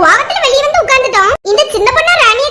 கோவத்துல வெளியே வந்து உட்கார்ந்துட்டோம். இந்த சின்ன பொண்ணா ராணி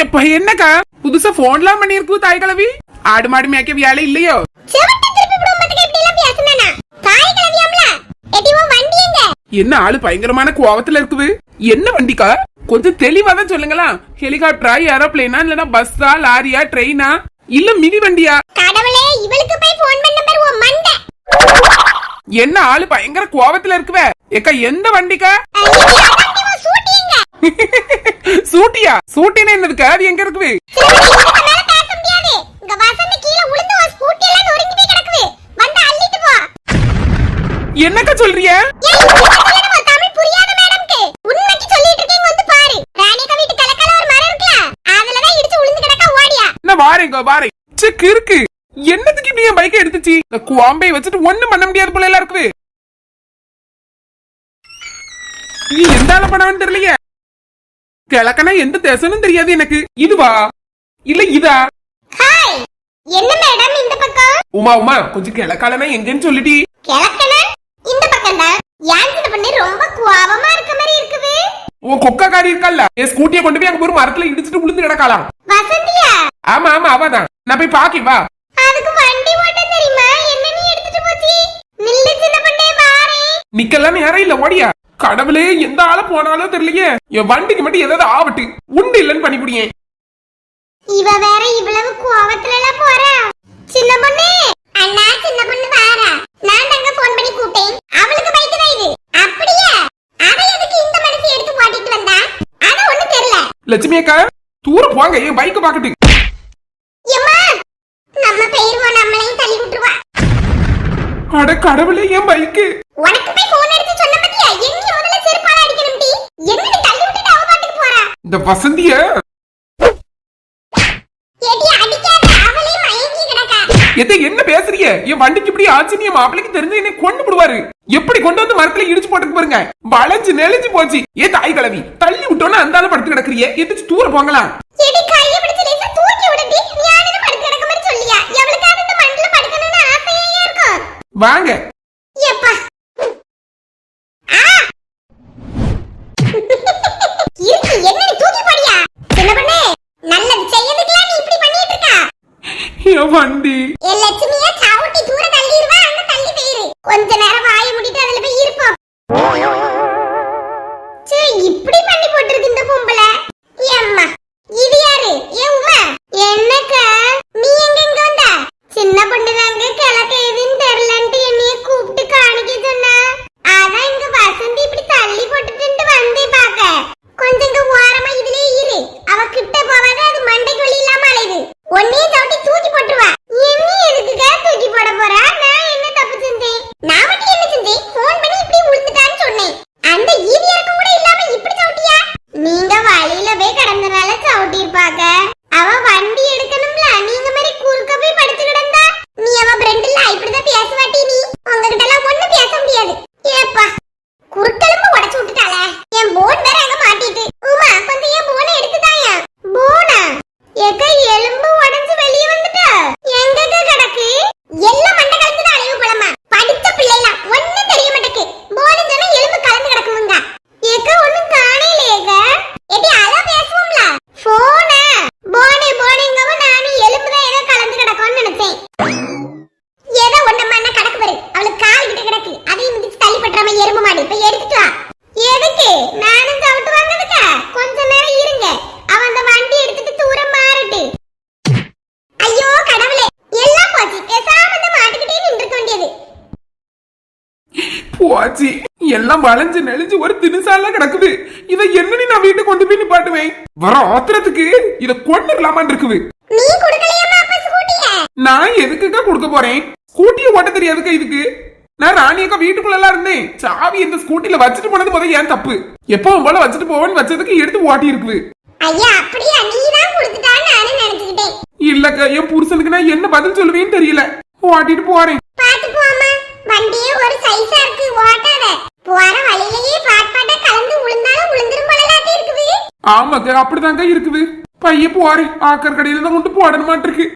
எப்ப என்னக்கா? புதுசா போன்லாம் பண்ணிருக்கு தாய் கிழவி ஆடு மாடு மேய்க்க வேலை இல்லையோ? என்ன ஆளு பயங்கரமான கோவத்துல இருக்குது? என்ன வண்டிக்கா? கொஞ்சம் தெளிவா தான் சொல்லுங்களா ஹெலிகாப்டரா ஏரோப்ளேனா இல்லனா பஸ்ஸா லாரியா ட்ரெயினா? இல்ல மினி வண்டியா? கடவுளே இவளுக்கு போய் போன் பண்ண பாரு உன் மண்டை. என்ன ஆளு பயங்கர கோவத்துல இருக்குவ? ஏக்கா எந்த வண்டிக்கா? சூட்டியா? சூட்டினா என்னதுக்கா அது எங்க இருக்குது? என்னக்கா சொல்றிய வாரேங்க வாரேன் செக் இருக்கு என்னதுக்கு இப்படி என் பைக்கை எடுத்துச்சு? இந்த குவாம்பை வச்சுட்டு ஒண்ணும் பண்ண முடியாது போல எல்லாம் இருக்குது. நீ எந்த படம் தெரியலையே. கிழக்கனா எந்த தேசனும் தெரியாது எனக்கு. இதுவா? இல்ல இதா. என்ன மேடம் இந்த பக்கம்? உமா உமா கொஞ்சம் கிழக்காலனா எங்கன்னு சொல்லிட்டி கிழக்கன? இந்த பக்கம் தான் ஏன் சின்ன பண்ணி ரொம்ப கோவமா இருக்க மாதிரி இருக்குது. உன் கொக்கக்காரி இருக்கல்ல என் ஸ்கூட்டியை கொண்டு போய் அங்க ஒரு மரத்துல இடிச்சிட்டு விழுந்து கிடக்கலாம் வசந்தியா? ஆமா ஆமா அவதான். நான் போய் பாக்கி வா. அதுக்கு வண்டி ஓட்ட தெரியுமா? என்ன நீ எடுத்துட்டு போச்சு? நில்லு சின்ன பண்ணே வாரே. நிக்கலாம் நேரம் இல்ல ஓடியா? கடவுளே எந்த ஆள போனாலும் தெரியலையே. என் வண்டிக்கு மட்டும் ஏதாவது ஆவட்டு உண்டு இல்லைன்னு பண்ணிவிடியே இவ வேற இவ்வளவு கோவத்துல எல்லாம் போறா. சின்ன பொண்ணு. அண்ணா சின்ன பொண்ணு வாரா. நான் தங்க போன் பண்ணி கூப்பிட்டேன். அவளுக்கு பைக் தான் இது? அப்படியே? அவ எதுக்கு இந்த மனசு எடுத்து ஓட்டிட்டு வந்தா? அது ஒண்ணு தெரியல. லட்சுமி அக்கா தூரம் போங்க என் பைக் பாக்கட்டு எம்மா நம்ம பெயர்வோம் நம்மளையும் தள்ளி விட்டுருவா. அட கடவுளே என் பைக்கு உனக்கு போய் போன் எடுத்து சொன்ன பத்தியா? எங்க முதல்ல செருப்பால அடிக்கணும் டி? என்னடி தள்ளி விட்டுட்டு அவ பாட்டுக்கு போறா? இந்த வசந்திய. ஏடி அடிக்காத. அவளே மயங்கி கிடக்கா. எதை என்ன பேசுறீங்க? என் வண்டிக்கு இப்படி ஆச்சு மாப்பிளைக்கு தெரிஞ்சு என்னை கொண்டு விடுவாரு. எப்படி கொண்டு வந்து மரத்துல இடிச்சு போட்டுக்கு பாருங்க. வளைஞ்சு நெளிஞ்சு போச்சு. ஏ தாய் கிழவி தள்ளி விட்டோன்னா அந்த படுத்து கிடக்குறியே. எதிர்த்து தூர கைய பிடிச்சு லேசா தூக்கி விடுடி ஞானன படுக்க கிடக்க மாதிரி சொல்லியா எவளுக்காவது இந்த மண்டல படுக்கணும்னு ஆசையா இருக்கும் வாங்க. எல்லாம் வளைஞ்சு நெளிஞ்சு ஒரு திணிசாலாம் கிடக்குது. இதை என்னன்னு நான் வீட்டு கொண்டு போய் நிப்பாட்டுவேன்? வர ஆத்திரத்துக்கு இதை கொண்டு இருக்குது. நான் எதுக்குக்கா கொடுக்க போறேன்? ஸ்கூட்டியை ஓட்ட தெரியாதுக்கா இதுக்கு? நான் ராணியக்கா வீட்டுக்குள்ள இருந்தேன். சாவி இந்த ஸ்கூட்டில வச்சுட்டு போனது முதல் ஏன் தப்பு. எப்போ போல வச்சுட்டு போவேன்னு வச்சதுக்கு எடுத்து ஓட்டி இருக்குது இல்லக்கா என் புருஷனுக்கு நான் என்ன பதில் சொல்லுவேன்னு தெரியல. ஓட்டிட்டு போறேன். வண்டியே ஒரு சைஸா இருக்கு. ஓட்டாத. போற வழியிலேயே பாட்பாட்டா கலந்து உளுந்தாலும் உளுந்துரும் போலலாட்டி இருக்குது. ஆமாங்க அப்படிதாங்க இருக்குது. பைய போறே ஆக்கர் கடையில தான் கொண்டு போடணுமாட்டிருக்கு.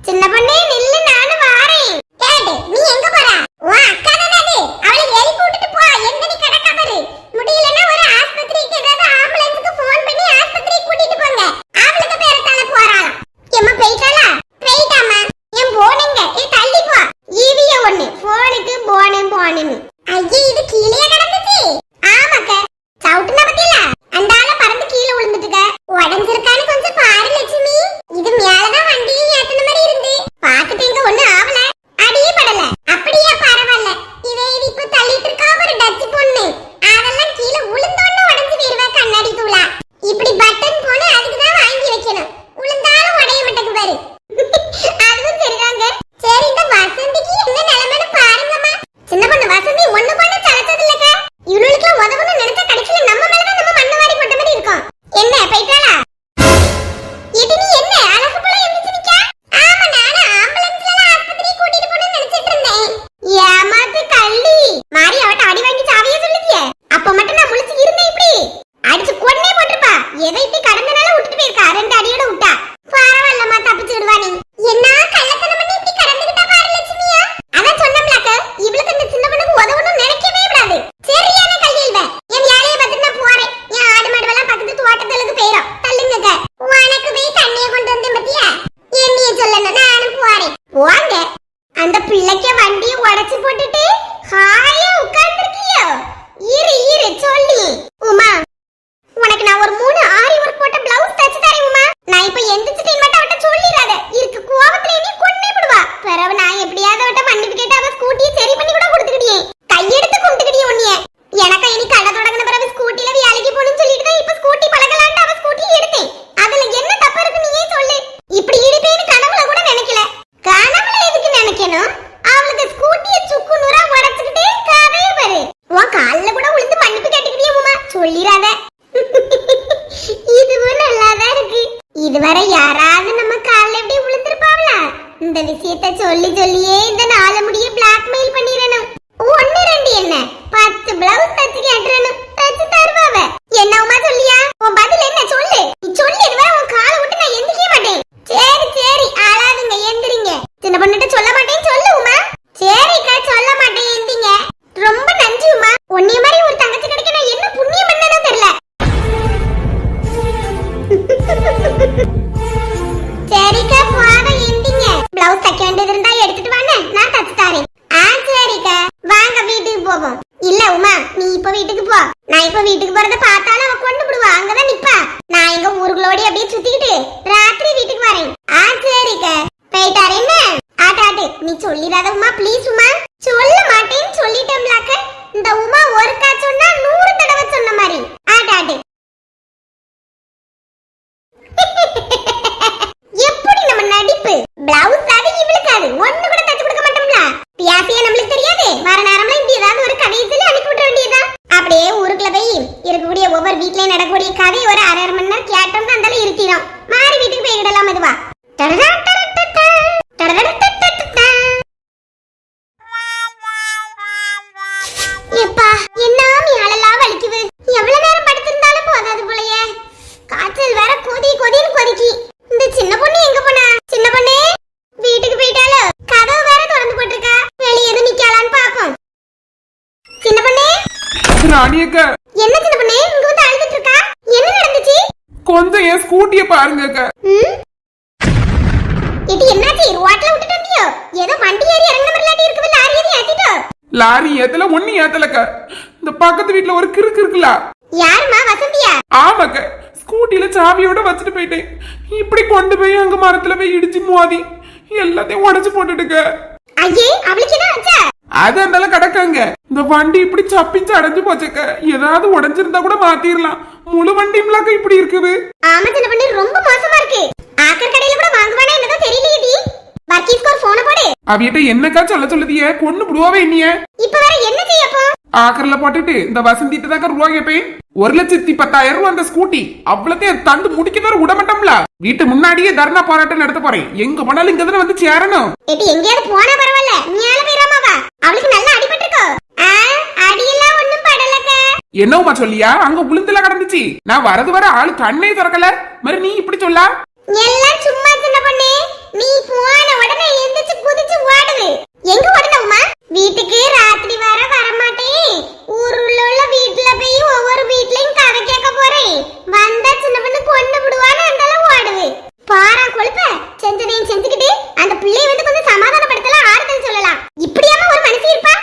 சின்ன பொண்ணே நில்லு நானும் வாரேன். கேட்டு நீ எங்க ஏன் பாருங்க இது என்னாச்சு? ரோட்ல விட்டுட்டியோ ஏதோ வண்டி ஏறி இறங்குற மாதிரி லாட்டி லாரி ஏறி ஏத்திட்டோ? லாரி ஏத்தல ஒண்ணு ஏத்தலக்க. இந்த பக்கத்து வீட்ல ஒரு கிறுக்கு இருக்குல யாருமா வசந்தியா? ஆமாக்க. ஸ்கூட்டில சாவியோட வச்சுட்டு போயிட்டேன். இப்படி கொண்டு போய் அங்க மரத்துல போய் இடிச்சு மோதி எல்லாத்தையும் உடைச்சு போட்டுடுக்க ஐயே அவளுக்கு என்ன ஆச்சு? அது அந்தால கிடக்காங்க. இந்த வண்டி இப்படி சப்பிச்சு அடைஞ்சு போச்சுக்க ஏதாவது உடைஞ்சிருந்தா கூட மாத்திரலாம். முழு வண்டியும்லாக்க இப்படி இருக்குது. ஆமா சின்ன பண்ணி ரொம்ப மோசமா இருக்கு. ஆக்கர் கடையில கூட வாங்குவானா என்னதோ தெரியலையே டி. வர்க்கீஸ்க்கு ஒரு போன போடு. அவியிட்ட என்னக்கா சொல்ல சொல்லுதியே? கொண்டு விடுவாவே என்னைய? இப்ப வேற என்ன செய்ய ஆக்கர்ல போட்டுட்டு இந்த வசந்திட்டு தான் ரூபா கேப்பேன். ஒரு லட்சத்தி பத்தாயிரம் ரூபா அந்த ஸ்கூட்டி அவ்வளத்தையும் தந்து முடிக்கதான் விட மாட்டோம்ல. வீட்டு முன்னாடியே தர்ணா போராட்டம் நடத்த போறேன். எங்க போனாலும் இங்க தானே வந்து சேரணும். எங்கேயாவது போனா பரவாயில்ல மேல போயிராமாவா அவளுக்கு நல்லா அடிபட்டிருக்கோ ஆ, அடியெல்லாம் ஒண்ணும் படலக்க என்னவுமா சொல்லியா? அங்க உளுந்துல கடந்துச்சு. நான் வரது வர ஆளு கண்ணே திறக்கல. மாதிரி நீ இப்படி சொல்லா? எல்லாம் சும்மா சின்ன பொண்ணு. நீ போன உடனே எந்திரிச்சு குதிச்சு ஓடுது. எங்க ஓடுனவுமா? வீட்டுக்கு ராத்திரி வர வரமாட்டேன் ஊருள்ள உள்ள வீட்டுல போய் ஒவ்வொரு வீட்லயும் கதை கேட்க போறேன். வந்தா சின்ன பொண்ணு கொண்டு விடுவான்னு அந்தால ஓடுது. பாரா கொழுப்ப செஞ்சதையும் செஞ்சுக்கிட்டு அந்த பிள்ளைய வந்து கொஞ்சம் சமாதானப்படுத்தலாம் ஆறுதல் சொல்லலாம். இப்படியாம ஒரு மனுஷி இருப்பா?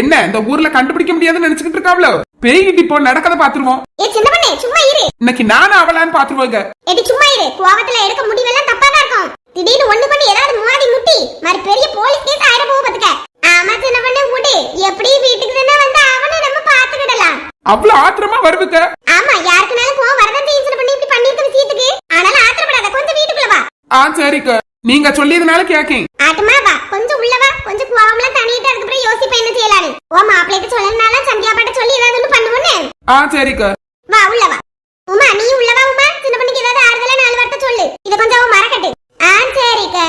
என்ன இந்த ஊர்ல கண்டுபிடிக்க முடியாதுன்னு நினைச்சுக்கிட்டு இருக்காவளோ? பெய்கிட்டு இப்போ நடக்கத பாத்துருவோம் ஏ சின்ன பொண்ணு சும்மா இரு. இன்னைக்கு நானும் அவளான்னு பாத்துருவாங்க எடி சும்மா இரு. கோவத்துல எடுக்க முடிவெல்லாம் தப்பா தான் இருக்கும். திடீர்னு ஒண்ணு பண்ணி ஏதாவது மோதி முட்டி. மறு பெரிய போலீஸ் கேஸ் ஆயிட போக பாத்துக்க. ஆமா சின்ன பண்ண விடு எப்படி வீட்டுக்கு தானே வந்து அவனை நம்ம பாத்துக்கிடலாம் அவ்வளவு ஆத்திரமா வருவுக்க ஆமா யாருக்குனாலும் கோவம் வரதான் செய்யும் சின்ன பண்ணி இப்படி பண்ணிருக்க விஷயத்துக்கு. ஆனாலும் ஆத்திரப்படாத கொஞ்சம் வீட்டுக்குள்ள வா. ஆ சரிக்க நீங்க சொல்லியதுனால கேக்கேன். ஆத்மா வா. கொஞ்சம் உள்ள வா. கொஞ்சம் கோவம்ல தனியிட்டு அதுக்கு அப்புறம் யோசிப்ப என்ன செய்யலாம்னு ஓ மாப்பிள்ளைக்கு சொல்லனால சந்தியா பாட்ட சொல்லி ஏதாவது ஒண்ணு பண்ணுவோன்னு. ஆ சரிக்கா. வா உள்ள வா. உமா நீ உள்ள வா உமா. சின்ன பொண்ணுக்கு ஏதாவது ஆறுதலா நாலு வார்த்தை சொல்லு. இத கொஞ்சம் அவ மறக்கட்டு. ஆ சரிக்கா.